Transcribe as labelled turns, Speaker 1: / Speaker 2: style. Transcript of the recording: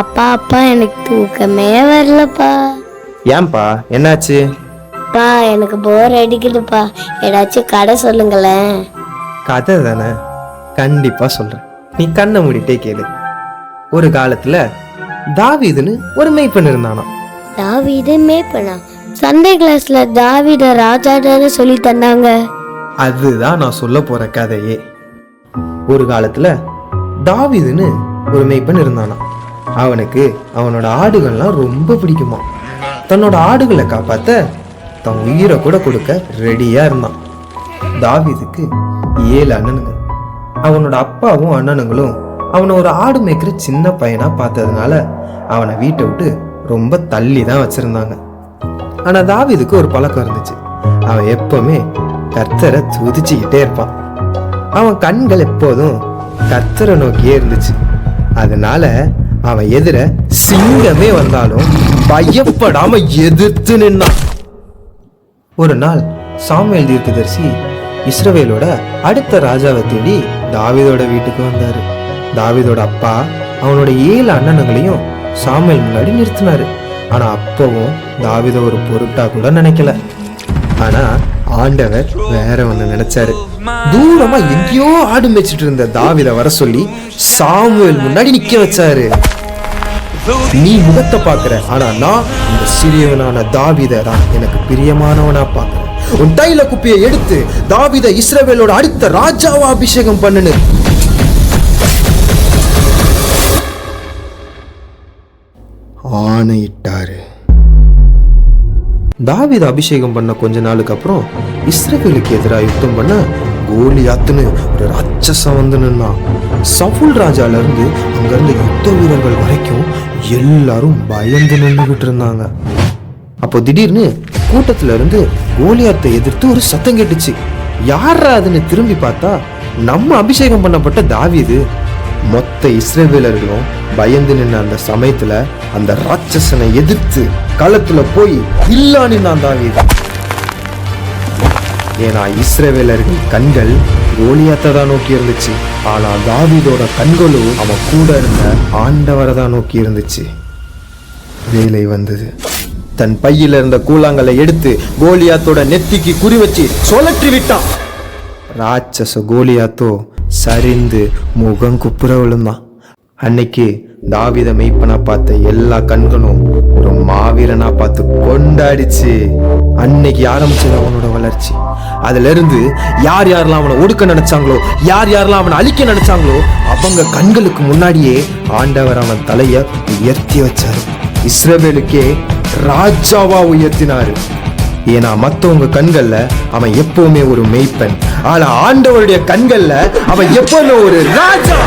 Speaker 1: அப்பா எனக்கு தூக்கமே வரலப்பா.
Speaker 2: ஏன்பா என்னாச்சு?
Speaker 1: பா எனக்கு போர் அடிக்குதுப்பா. ஏதாச்சும் கடை சொல்லுங்களேன்.
Speaker 2: கதை தானே? கண்டிப்பா சொல்றேன். நீ கண்ணை மூடிட்டே கேளு. ஒரு காலத்துல தாவீதுன்னு ஒரு மெய்ப்பெண் இருந்தானாம்
Speaker 1: தாவீது மேப்பனா சண்டே கிளாஸ்ல தாவீத ராஜாடான்னு சொல்லி தந்தாங்க.
Speaker 2: அதுதான் நான் சொல்ல போற கதையே. ஒரு காலத்துல தாவீதுன்னு ஒரு மெய்ப்பெண் இருந்தானாம் அவனுக்கு அவனோட ஆடுகள்லாம் ரொம்ப பிடிக்குமா. தன்னோட ஆடுகளை காப்பாத்த தன் உயிரை கூட கொடுக்க ரெடியா இருந்தான். தாவிதுக்கு ஏழு அண்ணனுங்க. அவனோட அப்பாவும் அண்ணனுங்களும் அவனை ஒரு ஆடு மேய்க்கிற சின்ன பையனா பார்த்ததுனால அவனை வீட்டை விட்டு ரொம்ப தள்ளி தான் வச்சிருந்தாங்க. ஆனா தாவிதுக்கு ஒரு பழக்கம் இருந்துச்சு. அவன் எப்பவுமே கர்த்தரை துதிச்சுக்கிட்டே இருப்பான். அவன் கண்கள் எப்போதும் கர்த்தரை நோக்கியே இருந்துச்சு. அதனால அவன் எதிர சிங்கமே வந்தாலும் பயப்படாம எதிர்த்து நின்னான். ஒரு நாள் சாமுவேல் தீர்க்கதரிசி இஸ்ரவேலோட அடுத்த ராஜாவை தேடி தாவிதோட வீட்டுக்கு வந்தாரு. தாவீதோட அப்பா அவனோட ஏழு அண்ணனுங்களையும் சாமுவேல் முன்னாடி நிறுத்தினாரு. ஆனா அப்பவும் தாவீத ஒரு பொருட்டா கூட நினைக்கல. ஆனா ஆண்டவர் வேற ஒண்ணு நினைச்சாரு. தூரமா எங்கேயோ ஆடு மேய்ச்சிட்டு இருந்த தாவித வர சொல்லி சாமுவேல் முன்னாடி நிக்க வச்சாரு. நீ முகத்தை பாக்குற ஆனா நான் இந்த சிறியவனான தாவீதை எனக்கு பிரியமானவனா பாக்குறேன் உன் தைல குப்பியை எடுத்து தாவித இஸ்ரவேலோட அடுத்த ராஜாவா அபிஷேகம் பண்ணுன்னு. ஆணையிட்டாரு. தாவித அபிஷேகம் பண்ண கொஞ்ச நாளுக்கு அப்புறம் இஸ்ரேலுக்கு எதிராக யுத்தம் பண்ண கோலியாத்துன்னு ஒரு ராட்சசம் வந்து நின்னான். சவுல் ராஜால இருந்து அங்க இருந்த யுத்த வீரர்கள் வரைக்கும் எல்லாரும் பயந்து நின்றுகிட்டு இருந்தாங்க. அப்போ திடீர்னு கூட்டத்துல இருந்து கோலியாத்தை எதிர்த்து ஒரு சத்தம் கேட்டுச்சு. யாரா அதுன்னு திரும்பி பார்த்தா நம்ம அபிஷேகம் பண்ணப்பட்ட தாவீது. மொத்த இஸ்ரேவேலர்களும் பயந்து நின்ன அந்த சமயத்துல அந்த ராட்சசனை எதிர்த்து களத்துல போய் இல்லான்னு நின்னான் தாவீது ஏன்னா இஸ்ரேவேலர்கள் கண்கள் கோலியாத்தை தான் நோக்கி இருந்துச்சு. ஆனா தாவீதோட கண்களும் அவன் கூட இருந்த ஆண்டவரை தான் நோக்கி இருந்துச்சு. வேலை வந்தது. தன் பையில இருந்த கூழாங்கலை எடுத்து கோலியாத்தோட நெத்திக்கு குறி வச்சு சொலற்றி விட்டான். ராட்சச கோலியாத்தோ சரிந்து முகம் குப்புற விழுந்தான் அன்னைக்கு தாவித மெய்ப்பனா பார்த்த எல்லா கண்களும் ஒரு பார்த்து கொண்டாடிச்சு. அன்னைக்கு ஆரம்பிச்சது அவனோட வளர்ச்சி. அதுல இருந்து யார் யாரெல்லாம் அவனை ஒடுக்க நினைச்சாங்களோ யார் யாரெல்லாம் அவனை அழிக்க நினைச்சாங்களோ அவங்க கண்களுக்கு முன்னாடியே ஆண்டவர் அவன் தலைய உயர்த்தி வச்சாரு. இஸ்ரவேலுக்கே ராஜாவா உயர்த்தினாரு. ஏன்னா மத்தவங்க கண்கள்ல அவன் எப்பவுமே ஒரு மெய்ப்பன். ஆனா ஆண்டவருடைய கண்கள்ல அவன் எப்பவுமே ஒரு ராஜா.